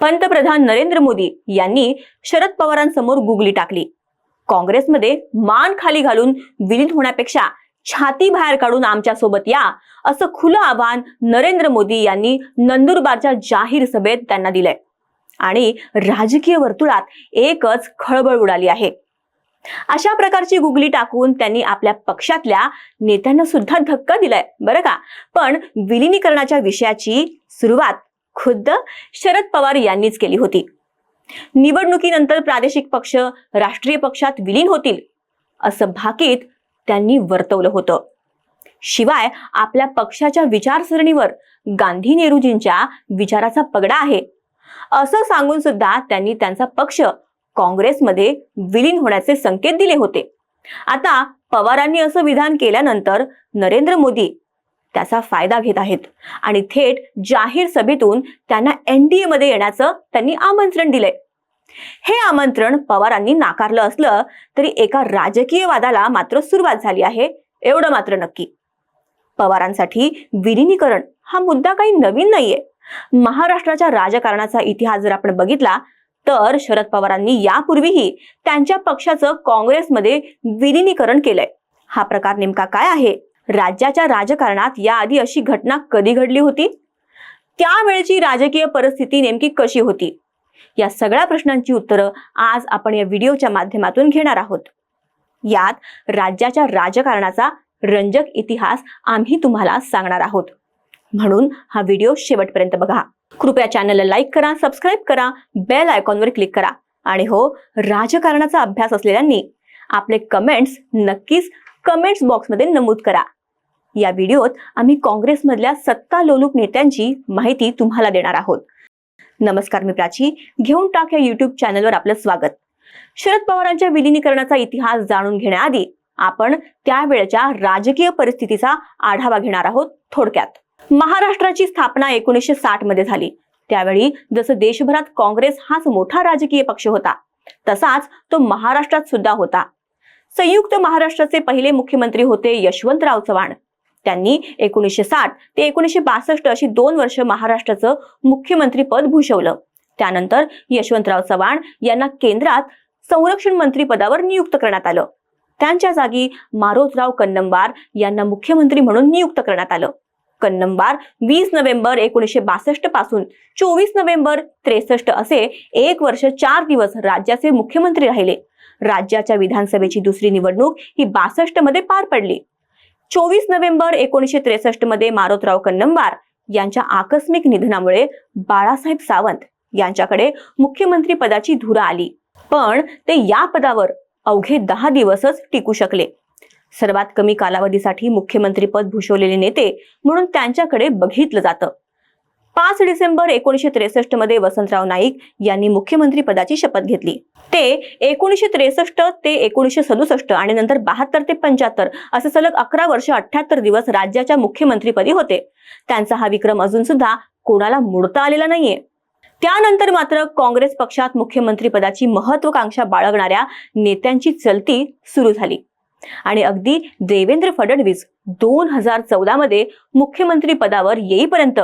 पंतप्रधान नरेंद्र मोदी यांनी शरद पवारांसमोर गुगली टाकली. काँग्रेसमध्ये मान खाली घालून विलीन होण्यापेक्षा छाती बाहेर काढून आमच्यासोबत या असं खुलं आव्हान नरेंद्र मोदी यांनी नंदुरबारच्या जाहीर सभेत त्यांना दिलंय. आणि राजकीय वर्तुळात एकच खळबळ उडाली आहे. अशा प्रकारची गुगली टाकून त्यांनी आपल्या पक्षातल्या नेत्यांना सुद्धा धक्का दिलाय बरं का? पण विलिनीकरणाच्या विषयाची सुरुवात खुद्द शरद पवार यांनीच केली होती. निवडणुकीनंतर प्रादेशिक पक्ष राष्ट्रीय पक्षात विलीन होतील असं भाकीत त्यांनी वर्तवलं होतं. शिवाय आपल्या पक्षाच्या विचारसरणीवर गांधी नेहरूजींच्या विचाराचा पगडा आहे. असं सांगून सुद्धा त्यांनी त्यांचा पक्ष काँग्रेसमध्ये विलीन होण्याचे संकेत दिले होते. आता पवारांनी असं विधान केल्यानंतर नरेंद्र मोदी त्याचा फायदा घेत आहेत. आणि थेट जाहीर सभेतून त्यांना एनडीए मध्ये येण्याचं त्यांनी आमंत्रण दिलंय. हे आमंत्रण पवारांनी नाकारलं असलं तरी एका राजकीय वादाला मात्र सुरुवात झाली आहे एवढं मात्र नक्की. पवारांसाठी विलिनीकरण हा मुद्दा काही नवीन नाहीये. महाराष्ट्राच्या राजकारणाचा इतिहास जर आपण बघितला तर शरद पवारांनी यापूर्वीही त्यांच्या पक्षाचं काँग्रेसमध्ये विलिनीकरण केलंय. हा प्रकार नेमका काय आहे? राज्याच्या राजकारणात याआधी अशी घटना कधी घडली होती? त्यावेळची राजकीय परिस्थिती नेमकी कशी होती? या सगळ्या प्रश्नांची उत्तरं आज आपण या व्हिडिओच्या माध्यमातून घेणार आहोत. यात राज्याच्या राजकारणाचा रंजक इतिहास आम्ही तुम्हाला सांगणार आहोत. म्हणून हा व्हिडिओ शेवटपर्यंत बघा. कृपया चॅनलला लाईक करा सबस्क्राईब करा बेल आयकॉनवर क्लिक करा. आणि हो राजकारणाचा अभ्यास असलेल्यांनी आपले कमेंट्स नक्कीच कमेंट्स बॉक्समध्ये नमूद करा. या व्हिडिओत आम्ही काँग्रेसमधल्या सत्ता लोलूप नेत्यांची माहिती तुम्हाला देणार आहोत. नमस्कार मी प्राची घेऊन टाक या युट्यूब चॅनलवर आपलं स्वागत. शरद पवारांच्या विलिनीकरणाचा इतिहास जाणून घेण्याआधी आपण त्यावेळच्या राजकीय परिस्थितीचा आढावा घेणार आहोत थोडक्यात. महाराष्ट्राची स्थापना एकोणीसशे साठमध्ये झाली. त्यावेळी जसं देशभरात काँग्रेस हाच मोठा राजकीय पक्ष होता तसाच तो महाराष्ट्रात सुद्धा होता. संयुक्त महाराष्ट्राचे पहिले मुख्यमंत्री होते यशवंतराव चव्हाण. त्यांनी एकोणीसशे साठ ते एकोणीसशे बासष्ट अशी दोन वर्ष महाराष्ट्राचं मुख्यमंत्रीपद भूषवलं. त्यानंतर यशवंतराव चव्हाण यांना केंद्रात संरक्षण मंत्री पदावर नियुक्त करण्यात आलं. त्यांच्या जागी मारोतराव कन्नंबार यांना मुख्यमंत्री म्हणून नियुक्त करण्यात आलं. कन्नंबार वीस नोव्हेंबर एकोणीसशे बासष्टपासून चोवीस नोव्हेंबर त्रेसष्ट असे एक वर्ष चार दिवस राज्याचे मुख्यमंत्री राहिले. राज्याच्या विधानसभेची दुसरी निवडणूक ही बासष्टमध्ये पार पडली. चोवीस नोव्हेंबर एकोणीसशे त्रेसष्टमध्ये मारोतराव कन्नमवार यांच्या आकस्मिक निधनामुळे बाळासाहेब सावंत यांच्याकडे मुख्यमंत्री पदाची धुरा आली. पण ते या पदावर अवघे दहा दिवसच टिकू शकले. सर्वात कमी कालावधीसाठी मुख्यमंत्री पद भूषवलेले नेते म्हणून त्यांच्याकडे बघितलं जातं. पाच डिसेंबर एकोणीसशे त्रेसष्टमध्ये वसंतराव नाईक यांनी मुख्यमंत्री पदाची शपथ घेतली. ते एकोणीसशे त्रेसष्ट ते एकोणीसशे सदुसष्ट आणि नंतर बहात्तर ते पंच्याहत्तर असे सलग अकरा वर्ष अठ्याहत्तर दिवस राज्याच्या मुख्यमंत्रीपदी होते. त्यांचा हा विक्रम अजून सुद्धा कोणाला मोडता आलेला नाहीये. त्यानंतर मात्र काँग्रेस पक्षात मुख्यमंत्रीपदाची महत्वाकांक्षा बाळगणाऱ्या नेत्यांची चलती सुरू झाली. आणि अगदी देवेंद्र फडणवीस दोन हजार चौदा मध्ये मुख्यमंत्री पदावर येईपर्यंत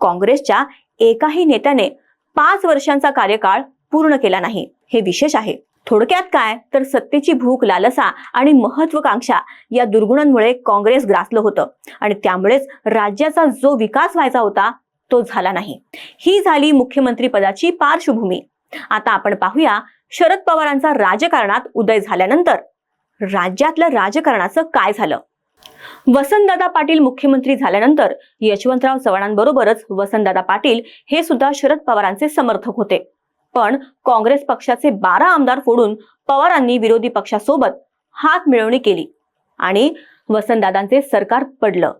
काँग्रेसच्या एकाही नेत्याने पाच वर्षांचा कार्यकाळ पूर्ण केला नाही. हे विशेष आहे. थोडक्यात काय? तर सत्तेची भूक लालसा आणि महत्वाकांक्षा या दुर्गुणांमुळे काँग्रेस ग्रासलं होतं आणि त्यामुळेच राज्याचा जो विकास व्हायचा होता तो झाला नाही. ही झाली मुख्यमंत्री पदाची पार्श्वभूमी. आता आपण पाहूया शरद पवारांचा राजकारणात उदय झाल्यानंतर. राज्यातल्या राजकारणाचं काय झालं? वसंतदादा पाटील मुख्यमंत्री झाल्यानंतर यशवंतराव चव्हाणांबरोबरच वसंतदादा पाटील हे सुद्धा शरद पवारांचे समर्थक होते. पण काँग्रेस पक्षाचे बारा आमदार फोडून पवारांनी विरोधी पक्षासोबत हात मिळवणी केली आणि वसंतदादांचे सरकार पडलं.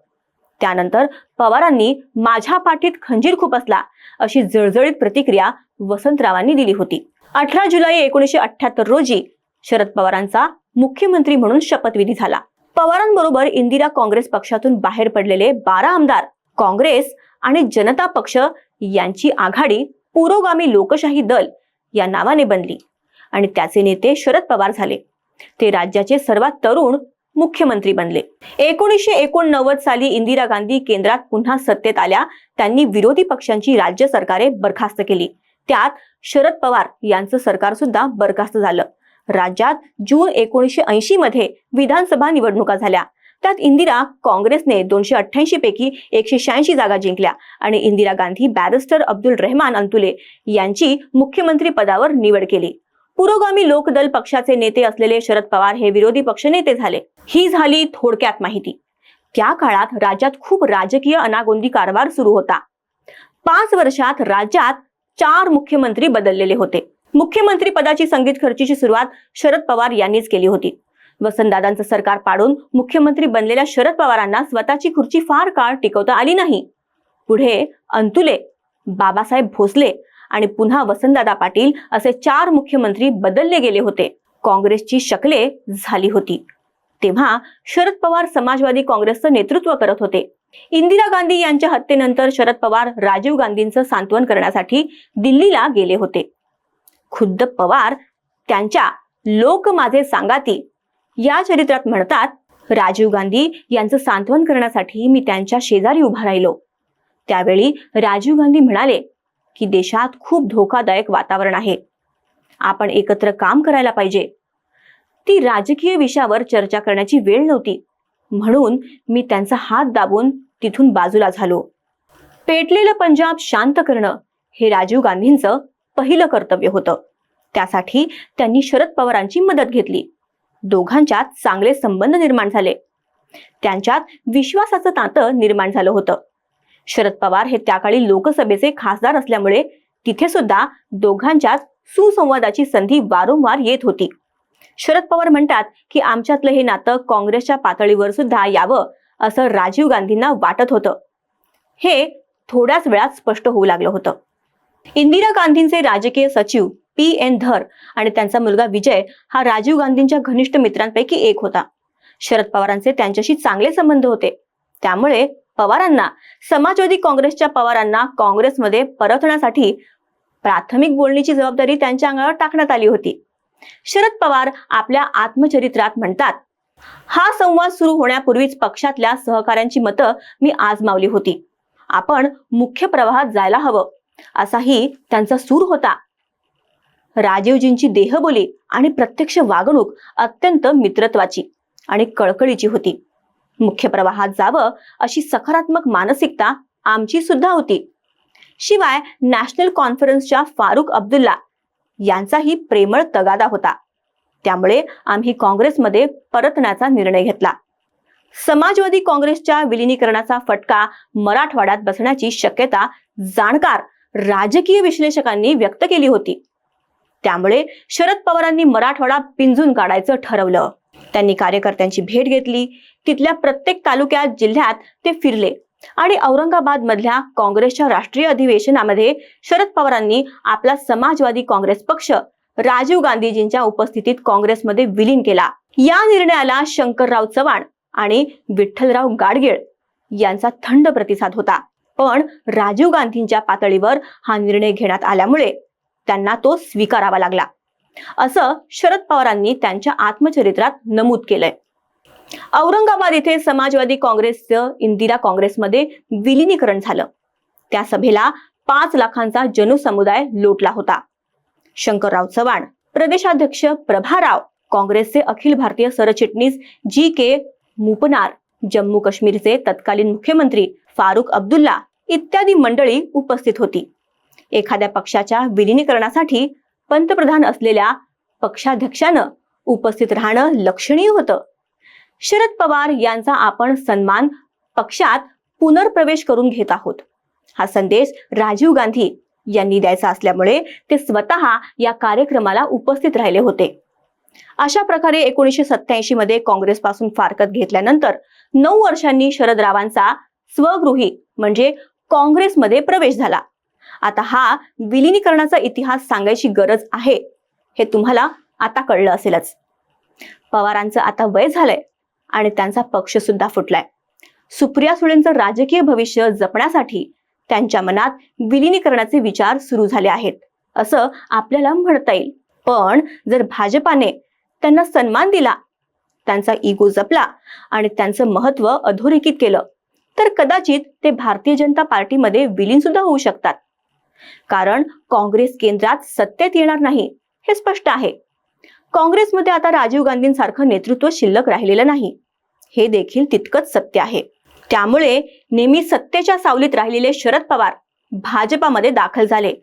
त्यानंतर पवारांनी माझ्या पाठीत खंजीर खुपसला अशी जळजळीत प्रतिक्रिया वसंतरावांनी दिली होती. अठरा जुलै एकोणीसशे अठ्याहत्तर रोजी शरद पवारांचा मुख्यमंत्री म्हणून शपथविधी झाला. पवारांबरोबर इंदिरा काँग्रेस पक्षातून बाहेर पडलेले बारा आमदार काँग्रेस आणि जनता पक्ष यांची आघाडी पुरोगामी लोकशाही दल या नावाने बनली. आणि त्याचे नेते शरद पवार झाले. ते राज्याचे सर्वात तरुण मुख्यमंत्री बनले. एकोणीसशे एकोणनव्वद साली इंदिरा गांधी केंद्रात पुन्हा सत्तेत आल्या. त्यांनी विरोधी पक्षांची राज्य सरकारे बरखास्त केली. त्यात शरद पवार यांचं सरकार सुद्धा बरखास्त झालं. राज्यात जून एकोणीसशे ऐंशी मध्ये विधानसभा निवडणुका झाल्या. त्यात इंदिरा काँग्रेसने दोनशे अठ्ठ्याऐंशी पैकी एकशे शहाऐंशी जागा जिंकल्या आणि इंदिरा गांधी बॅरिस्टर अब्दुल रहमान अंतुले यांची मुख्यमंत्री पदावर निवड केली. पुरोगामी लोकदल पक्षाचे नेते असलेले शरद पवार हे विरोधी पक्षनेते झाले. ही झाली थोडक्यात माहिती. त्या काळात राज्यात खूप राजकीय अनागोंदी कारभार सुरू होता. पाच वर्षात राज्यात चार मुख्यमंत्री बदललेले होते. मुख्यमंत्री पदाची संगीत खर्चीची सुरुवात शरद पवार यांनीच केली होती. वसंतदादांचं सरकार पाडून मुख्यमंत्री बनलेल्या शरद पवारांना स्वतःची खुर्ची फार काळ टिकवता आली नाही. पुढे अंतुले बाबासाहेब भोसले आणि पुन्हा वसंतदादा पाटील असे चार मुख्यमंत्री बदलले गेले होते. काँग्रेसची शकले झाली होती. तेव्हा शरद पवार समाजवादी काँग्रेसचं नेतृत्व करत होते. इंदिरा गांधी यांच्या हत्येनंतर शरद पवार राजीव गांधींचं सांत्वन करण्यासाठी दिल्लीला गेले होते. खुद्द पवार त्यांच्या लोक माझे सांगाती. या चरित्रात म्हणतात राजीव गांधी यांचं सांत्वन करण्यासाठी मी त्यांच्या शेजारी उभा राहिलो. त्यावेळी राजीव गांधी म्हणाले की देशात खूप धोकादायक वातावरण आहे. आपण एकत्र काम करायला पाहिजे. ती राजकीय विषयावर चर्चा करण्याची वेळ नव्हती. म्हणून मी त्यांचा हात दाबून तिथून बाजूला झालो. पेटलेलं पंजाब शांत करणं हे राजीव गांधींचं पहिलं कर्तव्य होतं. त्यासाठी त्यांनी शरद पवारांची मदत घेतली. दोघांच्यात चांगले संबंध निर्माण झाले. त्यांच्यात विश्वासाचं नातं निर्माण झालं होतं. शरद पवार हे त्याकाळी लोकसभेचे खासदार असल्यामुळे तिथे सुद्धा दोघांच्यात सुसंवादाची संधी वारंवार येत होती. शरद पवार म्हणतात की आमच्यातलं हे नातं काँग्रेसच्या पातळीवर सुद्धा यावं असं राजीव गांधींना वाटत होतं. हे थोड्याच वेळात स्पष्ट होऊ लागलं होतं. इंदिरा गांधींचे राजकीय सचिव पी एन धर आणि त्यांचा मुलगा विजय हा राजीव गांधींच्या घनिष्ठ मित्रांपैकी एक होता. शरद पवारांचे त्यांच्याशी चांगले संबंध होते. त्यामुळे पवारांना समाजवादी काँग्रेसच्या पवारांना काँग्रेसमध्ये परतण्यासाठी प्राथमिक बोलणीची जबाबदारी त्यांच्या अंगावर टाकण्यात आली होती. शरद पवार आपल्या आत्मचरित्रात म्हणतात हा संवाद सुरू होण्यापूर्वीच पक्षातल्या सहकाऱ्यांची मतं मी आजमावली होती. आपण मुख्य प्रवाहात जायला हवं. असाही त्यांचा सूर होता. राजीवजींची देहबोली आणि प्रत्यक्ष वागणूक अत्यंत मित्रत्वाची आणि कळकळीची होती. मुख्य प्रवाहात जावं अशी सकारात्मक मानसिकता आमची सुद्धा होती. शिवाय नॅशनल कॉन्फरन्सच्या फारुख अब्दुल्ला यांचाही प्रेमळ तगादा होता. त्यामुळे आम्ही काँग्रेसमध्ये परतण्याचा निर्णय घेतला. समाजवादी काँग्रेसच्या विलिनीकरणाचा फटका मराठवाड्यात बसण्याची शक्यता जाणकार राजकीय विश्लेषकांनी व्यक्त केली होती. त्यामुळे शरद पवारांनी मराठवाडा पिंजून काढायचं ठरवलं. त्यांनी कार्यकर्त्यांची भेट घेतली. तिथल्या प्रत्येक तालुक्यात जिल्ह्यात ते फिरले. आणि औरंगाबाद मधल्या काँग्रेसच्या राष्ट्रीय अधिवेशनामध्ये शरद पवारांनी आपला समाजवादी काँग्रेस पक्ष राजीव गांधीजींच्या उपस्थितीत काँग्रेसमध्ये विलीन केला. या निर्णयाला शंकरराव चव्हाण आणि विठ्ठलराव गाडगीळ यांचा थंड प्रतिसाद होता. पण राजीव गांधींच्या पातळीवर हा निर्णय घेण्यात आल्यामुळे त्यांना तो स्वीकारावा लागला. असं शरद पवारांनी त्यांच्या आत्मचरित्रात नमूद केलंय. औरंगाबाद इथे समाजवादी काँग्रेसचं इंदिरा काँग्रेसमध्ये विलिनीकरण झालं. त्या सभेला पाच लाखांचा जनसमुदाय लोटला होता. शंकरराव चव्हाण प्रदेशाध्यक्ष प्रभाराव काँग्रेसचे अखिल भारतीय सरचिटणीस जी के मुपनार जम्मू काश्मीरचे तत्कालीन मुख्यमंत्री फारुख अब्दुल्ला इत्यादी मंडळी उपस्थित होती. एखाद्या पक्षाच्या विलिनीकरणासाठी पंतप्रधान असलेल्या पक्षाध्यक्षानं उपस्थित राहणं लक्षणीय होतं. शरद पवार यांचा आपण सन्मान पक्षात पुनर्प्रवेश करून घेत आहोत. हा संदेश राजीव गांधी यांनी द्यायचा असल्यामुळे ते स्वतः या कार्यक्रमाला उपस्थित राहिले होते. अशा प्रकारे एकोणीसशे सत्याऐंशी मध्ये काँग्रेसपासून फारकत घेतल्यानंतर नऊ वर्षांनी शरदरावांचा स्वगृही म्हणजे काँग्रेसमध्ये प्रवेश झाला. आता हा विलिनीकरणाचा इतिहास सांगायची गरज आहे हे तुम्हाला आता कळलं असेलच. पवारांचं आता वय झालंय आणि त्यांचा पक्ष सुद्धा फुटलाय. सुप्रिया सुळेंचं राजकीय भविष्य जपण्यासाठी त्यांच्या मनात विलिनीकरणाचे विचार सुरू झाले आहेत असं आपल्याला म्हणता येईल. पण जर भाजपाने त्यांना सन्मान दिला त्यांचा इगो जपला आणि त्यांचं महत्त्व अधोरेखित केलं तर कदाचित ते भारतीय जनता पार्टीमध्ये विलीन सुद्धा होऊ शकतात. कारण काँग्रेस केंद्रात सत्तेत येणार नाही हे स्पष्ट आहे. काँग्रेसमध्ये आता राजीव गांधींसारखं नेतृत्व शिल्लक राहिलेलं नाही. हे देखील तितकंच सत्य आहे. त्यामुळे नेहमी सत्तेच्या सावलीत राहिलेले शरद पवार भाजपामध्ये दाखल झाले.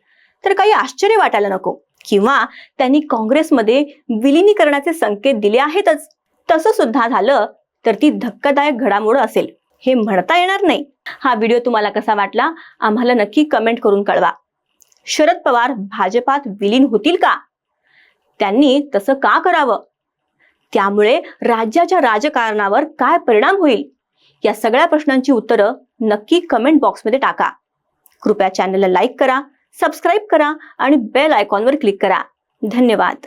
तर काही आश्चर्य वाटायला नको. किंवा त्यांनी काँग्रेसमध्ये विलीनीकरणाचे संकेत दिले आहेतच. तसं सुद्धा झालं तर ती धक्कादायक घडामोड असेल. हे म्हणता येणार नाही. हा व्हिडिओ तुम्हाला कसा वाटला आम्हाला नक्की कमेंट करून कळवा. शरद पवार भाजपात विलीन होतील का? त्यांनी तसं का करावं? त्यामुळे राज्याच्या राजकारणावर काय परिणाम होईल? या सगळ्या प्रश्नांची उत्तरं नक्की कमेंट बॉक्समध्ये टाका. कृपया चॅनलला लाईक करा सबस्क्राईब करा आणि बेल आयकॉनवर क्लिक करा. धन्यवाद.